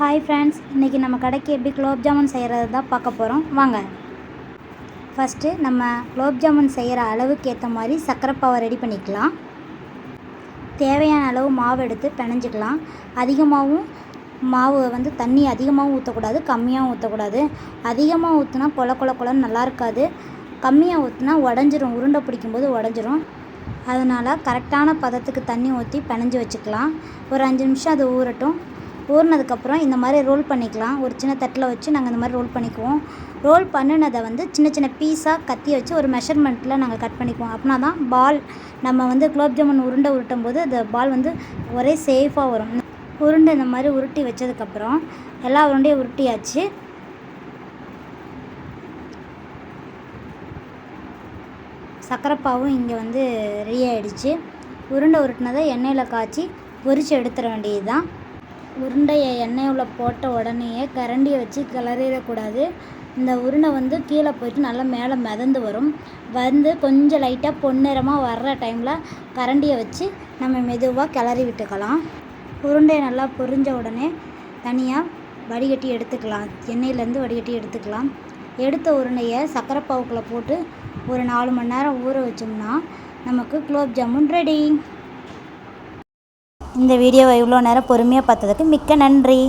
Hi friends இன்றைக்கி நம்ம கடைக்கு எப்படி குலோப் ஜாமுன் செய்கிறது தான் பார்க்க போகிறோம் வாங்க. ஃபஸ்ட்டு நம்ம குலோப் ஜாமுன் செய்கிற அளவுக்கு ஏற்ற மாதிரி சர்க்கரை பாவை ரெடி பண்ணிக்கலாம். தேவையான அளவு மாவு எடுத்து பிணைஞ்சிக்கலாம். அதிகமாகவும் மாவு வந்து தண்ணி அதிகமாகவும் ஊற்றக்கூடாது கம்மியாகவும் ஊற்றக்கூடாது அதிகமாக ஊற்றினா கொல கொல கொலன்னு நல்லா இருக்காது. கம்மியாக ஊற்றினா உடஞ்சிரும் உருண்டை பிடிக்கும்போது உடஞ்சிரும். அதனால் கரெக்டான பதத்துக்கு தண்ணி ஊற்றி பிணைஞ்சி வச்சுக்கலாம். ஒரு அஞ்சு நிமிஷம் அது ஊறட்டும். ஊறினதுக்கப்புறம் இந்த மாதிரி ரோல் பண்ணிக்கலாம். ஒரு சின்ன தட்டில் வச்சு நாங்கள் இந்த மாதிரி ரோல் பண்ணிக்குவோம். ரோல் பண்ணினதை வந்து சின்ன சின்ன பீஸாக கத்தி வச்சு ஒரு மெஷர்மெண்ட்டில் நாங்கள் கட் பண்ணிக்குவோம். அப்படின்னா தான் பால் நம்ம வந்து குலோப் ஜாமுன் உருண்டை உருட்டும் போது அந்த பால் வந்து ஒரே சேஃபாக வரும். உருண்டை இந்த மாதிரி உருட்டி வச்சதுக்கப்புறம் எல்லா உருண்டையும் உருட்டியாச்சு. சக்கரைப்பாவும் இங்கே வந்து ரெடி ஆகிடுச்சு உருண்டை உருட்டினதை எண்ணெயில் காய்ச்சி பொரித்து எடுத்துட வேண்டியது தான் உருண்டையை எண்ணெயில் போட்ட உடனேயே கரண்டியை வச்சு கிளறிடக்கூடாது. இந்த உருண்டை வந்து கீழே போயிட்டு நல்லா மேலே மிதந்து வரும். வந்து கொஞ்சம் லைட்டாக பொன்னிறமாக வர்ற டைமில் கரண்டியை வச்சு நம்ம மெதுவாக கிளறி விட்டுக்கலாம். உருண்டையை நல்லா பொரிஞ்ச உடனே தனியாக வடிகட்டி எடுத்துக்கலாம். எண்ணெயிலேருந்து வடிகட்டி எடுத்துக்கலாம். எடுத்த உருண்டையை சர்க்கரை பாவுக்குள்ளே போட்டு ஒரு நாலு மணி நேரம் ஊற வச்சோம்னா நமக்கு குலோப் ஜாமுன் ரெடி இந்த வீடியோவை இவ்வளோ நேரம் பொறுமையாக பார்த்ததுக்கு மிக்க நன்றி.